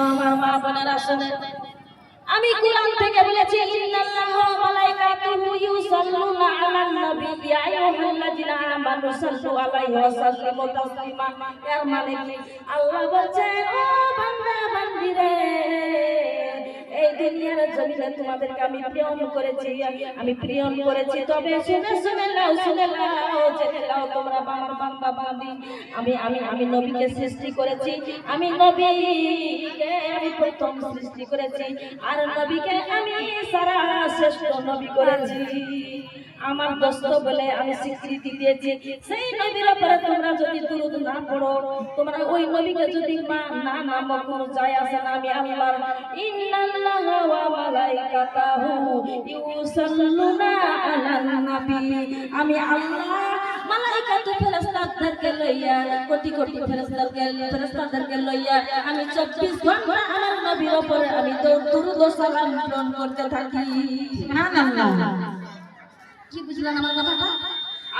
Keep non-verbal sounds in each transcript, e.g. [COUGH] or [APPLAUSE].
আমার মা বোনেরা শুনে আমি কোরআন থেকে বলেছি, ইন্নাল্লাহ ওয়া মালাইকাতুহু ইউসাল্লুনা আলান নবী, ইয়া আইয়ুহাল্লাযিনা আমানু সাল্লু আলাইহি ওয়া সাল্লিমু তাসলিমা। এর মানে আল্লাহ বলছেন, ও বান্দা, বান্দিরে দুনিয়ার তোমাদেরকে আমি প্রিয়ম করেছি, আমি প্রিয়ম করেছি। তবে শুনে শুনে নাও শুনে নাও, জেনে নাও তোমরা আমার বান্দা বান্দি। আমি আমি আমি নবীকে সৃষ্টি করেছি। আমি নবীকে আমি প্রথম সৃষ্টি করেছি। আর নবীকে আমি সারা শ্রেষ্ঠ নবী করেছি। আমার দোস্ত বলে আমি স্বীকৃতি দিয়েছি। সেই নবীর উপরে তোমরা যদি দুরুদ না পড়ো, তোমরা ওই নবীকে যদি মা না নামো কোনো যায় আসে না, আমি আল্লাহর ইন্নাল্লাহ ওয়া মালাইকাতাহু ইউসাল্লুনা আলান নবী। আমি আল্লাহ মালাইকাতু ফেরেশতাদেরকে লইয়া, কোটি কোটি ফেরেশতাদেরকে ফেরেশতাদেরকে লইয়া আমি 24 ঘণ্টা আমার নবীর উপরে আমি তো দুরুদ ও সালাম করতে থাকি। কি বুঝলেন আমার কথাটা?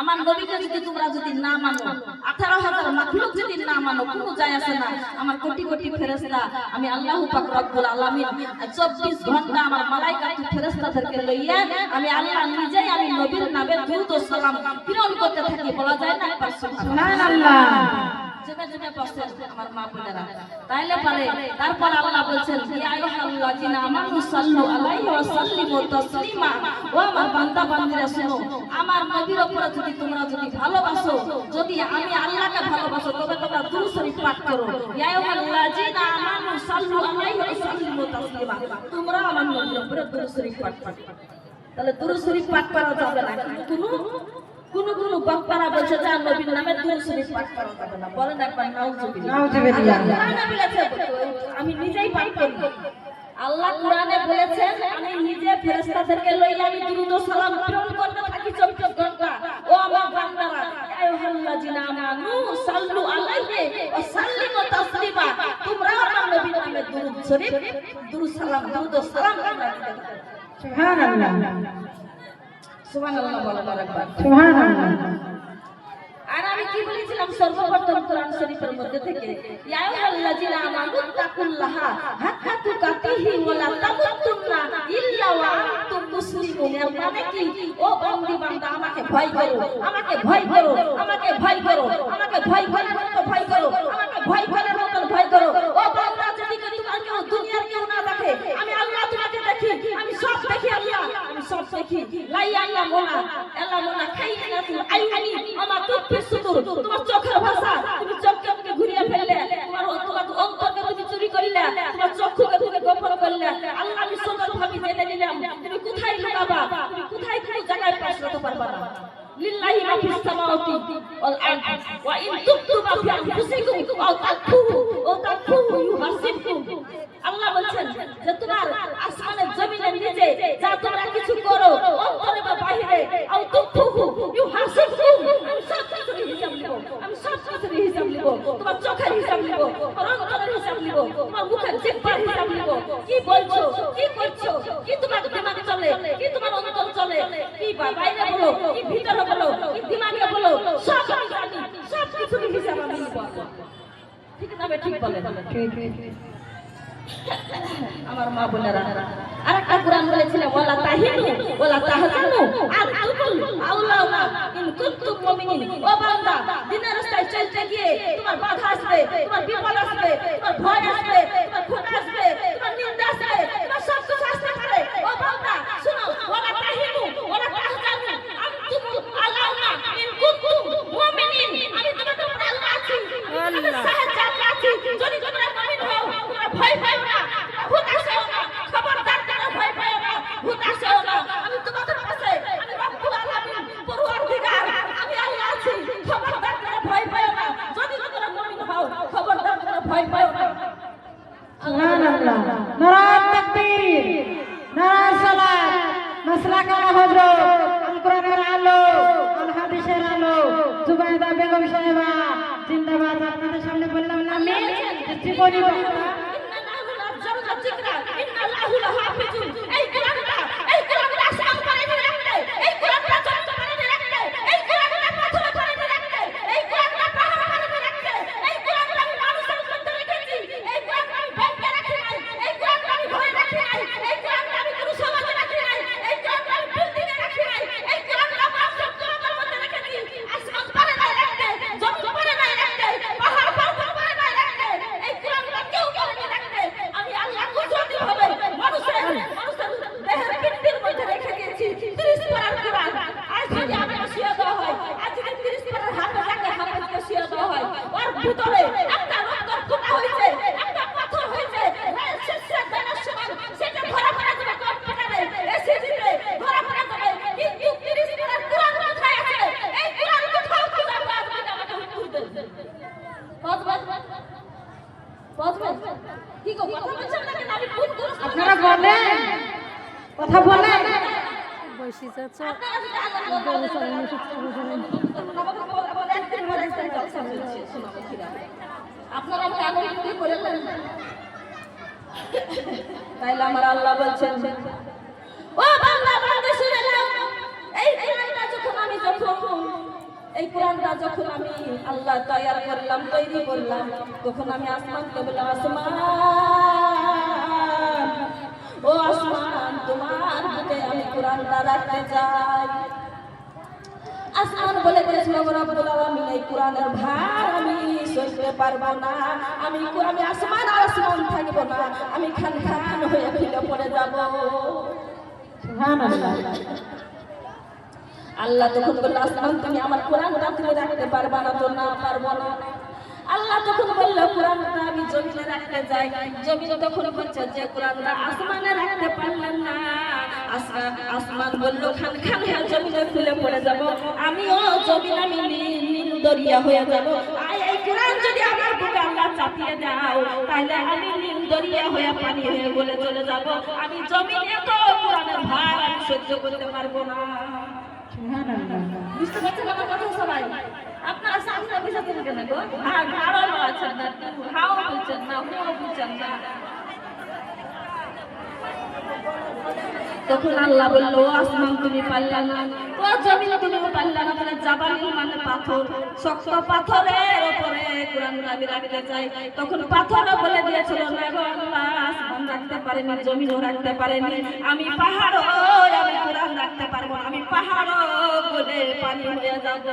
আমার নবীকে যদি তোমরা যদি না মানো, আঠারো হাজার মাখলুক যদি না মানো, কোনো যায় আসে না। আমার কোটি কোটি ফেরেস্তা আমি আল্লাহ পাক রব্বুল আলামিন চব্বিশ ঘণ্টা আমার মালাইকা ফেরেস্তাদেরকে লইয়া আমি আল্লাহ নিজেই আমি নবীর নামে দুধ ও সালাম প্রেরণ করতে থাকি। বলা যায় না জেনে জেনে বসেন আমার মা বোনেরা। তাইলে পারে, তারপর আল্লাহ বলছেন, ইয়া আইয়ুহাল্লাযিনা আমানু সাল্লু আলাইহি ওয়া সাল্লিমু তাসলিমা। ও আমার বান্দা বান্দীরা শুনো, আমার নবীর উপরে যদি তোমরা যদি ভালোবাসো, যদি আমি আল্লাহকে ভালোবাসো, তবে তোমরা দুরূদ শরীফ পাঠ করো। ইয়া আইয়ুহাল্লাযিনা আমানু সাল্লু আলাইহি ওয়া সাল্লিমু তাসলিমা। তোমরা আমার নবীর উপরে দুরূদ শরীফ পাঠ করো। তাহলে দুরূদ শরীফ পাঠ করা যাবে না, কিন্তু কোন কোন কোন বক্তারা বলছে যে নবীর নামে দুরূদ শরীফ পাঠ করা যাবে না। বলেন একবার নাউজুবিল্লাহ। আমি নিজেই পাঠ করি। আল্লাহ কোরআনে বলেছেন আমি নিজে ফেরেশতাদেরকে লইয়া আমি দুরূদ সালাম প্রেরণ করতে থাকি 24 ঘণ্টা। ও আমার বান্দারা আইয়ুহাল্লাযিনা আমানু সাল্লু আলাইহি ওয়া সাল্লিমু তাসলিমা। তোমরা আমার নবীর নামে দুরূদ শরীফ দুরূদ সালাম দুরূদ সালাম তোমরা থাকো। সুবহানাল্লাহ বলেন আরেকবার আর আমি কি বলেছিলাম? সর্বপ্রথম কোরআন শরীফের মধ্যে থেকে ইয়া আইয়ুহাল্লাযিনা আমানু তাকুল্লাহা হাক্কা তুকাতিহি ওয়া লা তামুতুন্না ইল্লা ওয়া আনতুম মুসলিমুন। এর মানে কি? ও বান্দি বান্দা আমাকে ভয় করো আমাকে ভয় করো আমাকে ভয় করো আমাকে ভয় করার মতো ভয় করো আমাকে ভয় করার মতো ভয় করো। ও বান্দা যদি তোমার কেউ দুনিয়ার কেউ না দেখে আমি আল্লাহ তোমাকে দেখি আমি সব দেখি আল্লাহ আমি সব দেখি। লাই আল্লাহ মোনা আল্লাহ মোনা খাই না তুমি আইনি আমার তুফি সুদূর, তোমার চোখের ভাষা, তুমি চোখকে ঘুরিয়ে ফেললে, তোমার তোমার অন্তরকে তুমি চুরি করলে, তোমার চক্ষুকে তুমি গোপন করলে, আল্লাহ আমি সুন্দর ভাবে জেনে নিলাম, তুমি কোথায় লুকাবা তুমি কোথায় কোনো জায়গায় পাশ করতে পারবা না। লিল্লাহি মা ফিস সামাওয়াতি ওয়াল আরদি, ওয়া ইন তুবতু মা ফি আনফুসিকুম আও তাখফুহু আও তাখফুহু ইউহাসিবকুম আল্লাহ বলছেন যে তোমার আসমানের জমিনের নিচে যা তোমরা কিছু করো, অন্তরে বা বাহিরে, আও সব কিছুর হিসাব আমি সব কিছুর হিসাব নিব ঠিক ঠিক বলেন। আমার মা বোনেরা আর একটা কোরআন বলেছিল ওয়ালা তাহিনু ওয়ালা তাহজানু আর তুকুল আউলাউনা ইন কুনতুম মুমিনিন। ও বান্দা দিনের রাস্তায় চলতে গিয়ে তোমার বাধা আসবে তোমার বিপদ আসবে তোমার ভয় আসবে তোমার খুন আসবে তোমার নিন্দা আসবে তোমার সব কিছু আসতে পারে। ও বান্দা শুনো ওয়ালা তাহিনু ওয়ালা তাহজানু আনতুম আলাউনা ইন কুনতুম মুমিনিন। আমি তোমাদের উপর আল্লাহ আছি আমি সাহায্য আল্লাহ আছি। যদি করেছেন তাইলে আমার আল্লাহ বলছেন, ও বাংলা এই কোরআনটা যখন আমি এই কোরআনটা যখন আমি আল্লাহ তৈয়ার করলাম, তৈরি করলাম, তখন আমি আসমানকে বললাম, আসমান, ও আসমান, তোমার বুকে আমি কোরআনটা রাখতে চাই। আসমান বলে দিয়েছিল রব্বুল আলামিন এই কোরআনের ভার আমি সইতে পারব না। আমি আমি আসমান আর আসমান থাকব না। আমি খান খান হয়ে ফিরে পড়ে যাব। সুবহানাল্লাহ। আল্লাহ তখন বলল আসমান তুমি আমার কোরআনটা তুমি রাখতে পারবা না তো না পারব না। আল্লাহ তখন বলল, কোরআনটা আমি জমিনে রাখতে যাই। জমিন তখন বলছে যে, কোরআনটা আসমানে রাখতে পারলেন না। আসমান বলল, খান খান হয়ে জমিনে খুলে পড়ে যাব। আমিও জমিন, আমি নীল দরিয়া হয়ে যাব। কোরআন যদি আমার বুকে আল্লাহ চাপিয়ে দাও, তাহলে আমি নীল দরিয়া হয়ে পানি হয়ে বলে চলে যাব। আমি জমিনে তো কোরআনের ভার সহ্য করতে পারব না। হ্যাঁ তখন আল্লাহ বলল আসমান, তুমি পারলা না। ও জমিন, তুমি পারলা না। তাহলে জাবালি মানে পাথর। শক্ত পাথরের উপরে কোরআন আমি রাখতে চাই। তখন পাথরও বলে দিয়েছিল গো আল্লাহ আসমান রাখতে পারেনি, জমিনও রাখতে পারেনি। আমি পাহাড়ও, আমি কোরআন রাখতে পারব পানি হয়ে যাব।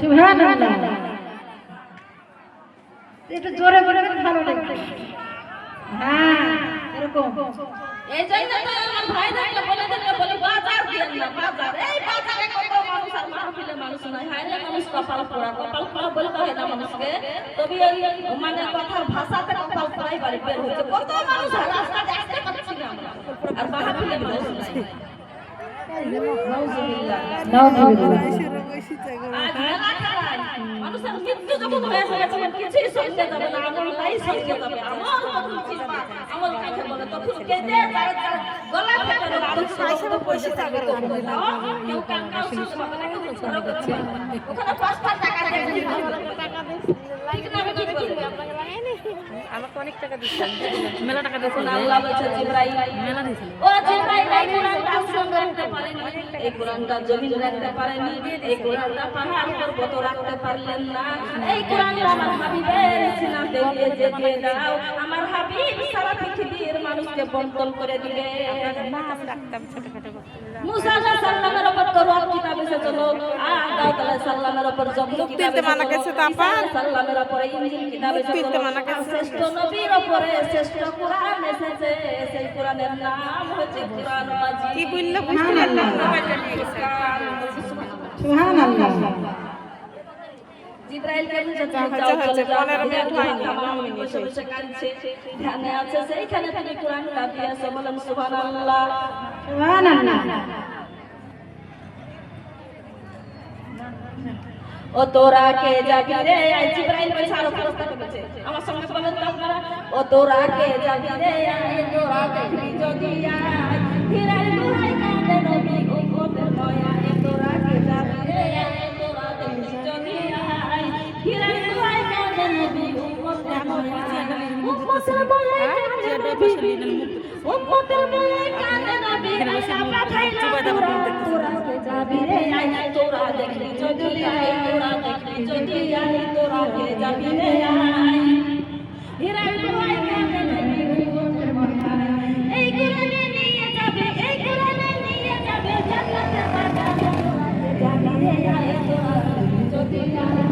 সুবহানাল্লাহ। একটু জোরে বলে ভালো লাগবে। হ্যাঁ এরকম। এই জন্য তো আমার ভাইদেরকে বলে দিলে বলি বাজার দিয়ে না বাজার। এই বাজারে কত মানুষ আর মাহফিলে মানুষ নাই। হায় রে মানুষ কপাল পোড়া কপাল পোড়া বলতে হয় না মানুষকে? তবে মানে কথার ভাষাতে কপাল পোড়াই বাড়ি বের হচ্ছে কত মানুষ রাস্তাতে আসতে পারছি না আমরা। আর মাহফিলে মানুষ নাই। ওখানে [LAUGHS] পাঁচটা টাকা দিয়ে দিতে হবে। ঠিক না আমি কি বলব? আমাকে অনেক টাকা দিচ্ছেন মেলা টাকা তখন আল্লাহ বলছে জিব্রাইল ও জিব্রাইল এই কোরআনটা আসমান রাখতে পারেনি। এই কোরআনটা জমিন রাখতে পারেনি। এই কোরআনটা পাহাড় পর্বত রাখতে পারলেন না। এই কোরআনটা আমার হাবিবের সিনাতে দিয়ে যে দিয়ে দাও। আমার হাবিব সারা পৃথিবীর মানুষকে বন্টন করে দিবে। মুসা আলাইহিস সালামের উপর তওরাত কিতাব এসেছিল আর দাউদ আলাইহিস সালামের উপর জবুর কিতাব মানা গেছে? সালামের উপর ইনজিল কিতাব মানা গেছে। নবীর উপরে শ্রেষ্ঠ কোরআন এসেছে সেই কোরআনের নাম হচ্ছে কোরআন মাজিদ। কি বললে? সুবহানাল্লাহ। জিব্রাইলকে বুঝাতে যা হয়েছে যাও, হয়েছে, চলে যাও, পনেরো মিনিট হয়নি, আমার নয় মনে মিনিট কাঁদছে, ধ্যানে আছে সেইখানে তুমি কোরআন দিয়েছ বলেন সুবহানাল্লাহ। সুবহানাল্লাহ। ও তোরা কে যাবি রে? আই জিব্রাইল বলছে আরও ফেরেশতাকে বলছে। আমার সঙ্গে বলেন তো আপনারা ও তোরা কে যাবি রে? আই তোরা দেখবি যদি আই হিরার গুহায় কাঁদে নবী উম্মতের নয়া এ তোরা কে যাবি রে? আই তোরা দেখবি যদি আই হিরার গুহায় কাঁদে নবী উম্মতের বলে কাঁদে নবী। উম্মতের বলে কাঁদে নবী। আল্লাহ পাঠাইলা তোরা তোরা কে যাবি রে আই তোরা দেখলি যদি আই তোরা দেখলি যদি আই তোরা কে যাবি রে আই হিরাই বলে কাঁদে নবী উম্মতের বলে এই কোরআনে নিয়ে যাবে, এই কোরআনে নিয়ে যাবে তোরা কে যাবি রে আই তোরা যদি আই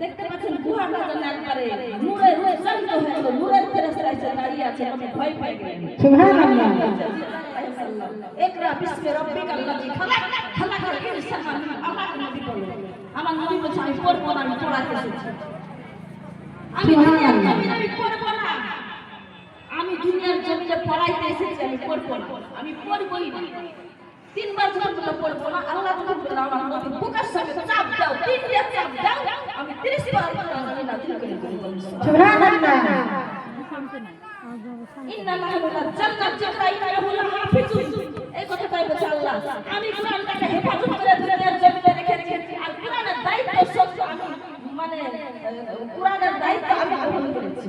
দেখতে পাচ্ছেন গুহার বাজার একবারে নূরের উচ্চারিত হয়েছে নূরের ফেরেশতা এসে দাঁড়িয়ে আছে আমি ভয় পেয়ে গেলাম সুবহানাল্লাহ। একরা বিস্মে রব্বিকা আল্লাযী খালাক খালাকাল ইনসানা আমার নবী বলে আমার নবী বলছে আমি পড়ব না আমি পড়াতে এসেছি। আমি দুনিয়ার জমিনে আমি পড়ব না। আমি দুনিয়ার জমিনে পড়াইতে এসেছি আমি পড়ব না। আমি পড়বই না। তিনবার যখন পড়ব না আল্লাহ যখন বলল আমার নবী বুকের সঙ্গে চাপ দাও তিনটে চাপ দাও আমি তিরিশ বার আমি না করে বলব সুবহানাল্লাহ। ইন্না নাহনু নাযালনা যিকরা ইন্নাহু লাহাফিজুন এই কথাটাই বলছে আল্লাহ। আমি কোরআনটাকে হেফাজত করে দুনিয়ার জমিনে রেখেছি। আর কোরআনের দায়িত্ব সত্য আমি মানে কোরআনের দায়িত্ব আমি গ্রহণ করেছি।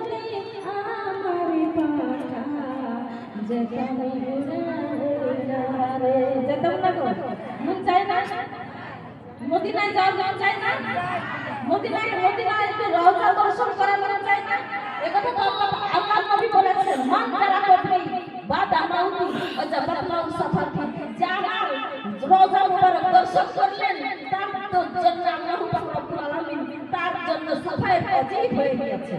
যদি আমারি পাখা যেতাম উড়ারে যেতাম না গো। মন চাই না? মদিনায় যাওয়ার মন চাই না? মদিনায় মদিনায় রওজা দর্শন করার মন চাই না? একথা তো করলেন, তার জন্য আল্লাহ পাক রব্বুল আলামিন তার জন্য সাফায়েত অজীব হয়ে গিয়েছে।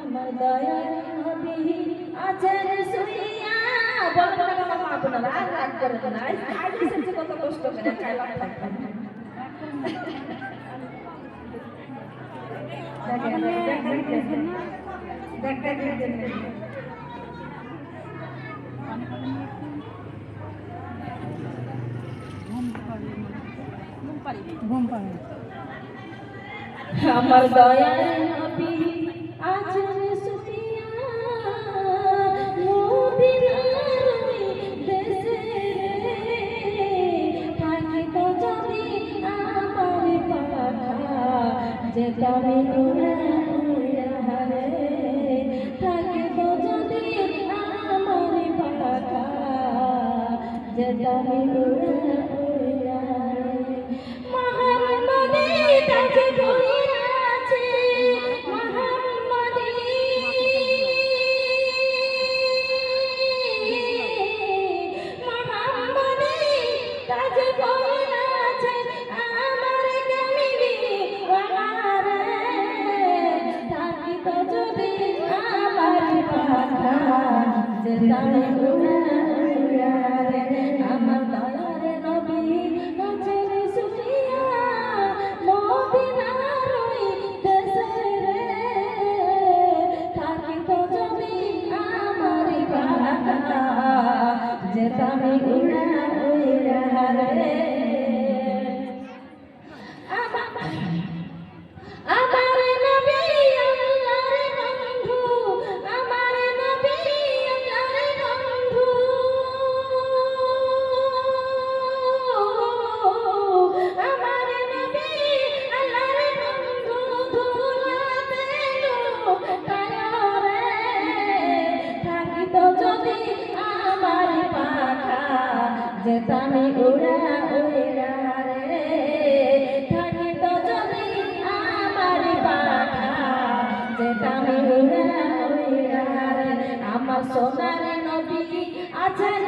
আমার দয়ার নবী আছেন সুইয়া বলেন না মা বোনেরা আর রাগ করেন না। আজ এসেছে কত কষ্ট করে খাইলাম থাকতাম আমার দয়ার নবী আছেন যেতাম সোনার নবী আছেন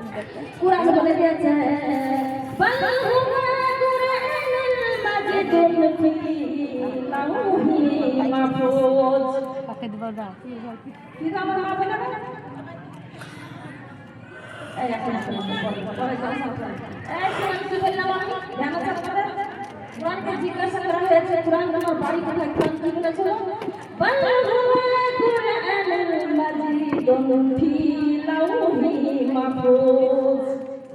আমার আমার কোরআন আমার বলে দিয়েছে আমার জিজ্ঞাসা করা হয়েছে কোরআন তোমার বাড়ি কোথায়? কোরআন কি বলেছিল? বল হুয়া কুরআনুল মাজিদুল ফি লাউহি। মাহফুজ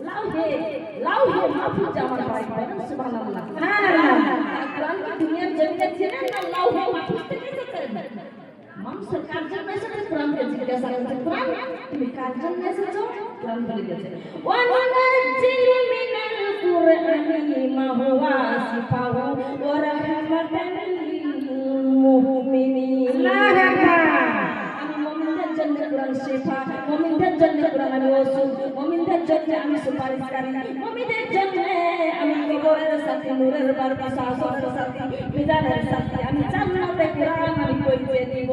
লাউহে লাউহে মাহফুজ আমার বাড়ি বলেন সুবহানাল্লাহ কোরআন কি দুনিয়ার জমিনে ছিলেন না লাউহে মাহফুজ থেকে এসেছেন মানুষের কার জন্য এসেছে কোরআনকে জিজ্ঞাসা করছে কোরআন তুমি কার জন্য এসেছ কোরআন বলে দিয়েছে ওয়া নুনাজ্জিলু মিনাল কুরআনি মা হুয়া শিফাউ ওয়া রাহমাতান লিল মুমিনিন আমি মুমিনদের জন্য কোরআন শিফা মুমিনদের জন্য রসুল আমি ওষুধ মুমিনদের জন্য আমি সুপারিশকারী মুমিনদের জন্য আমি কবরের সাথে, নূরের বারপাশা আসরের সাথে মিজানের সাথে আমি জান্নাতে কোরআন আমি পৌঁছে দিব।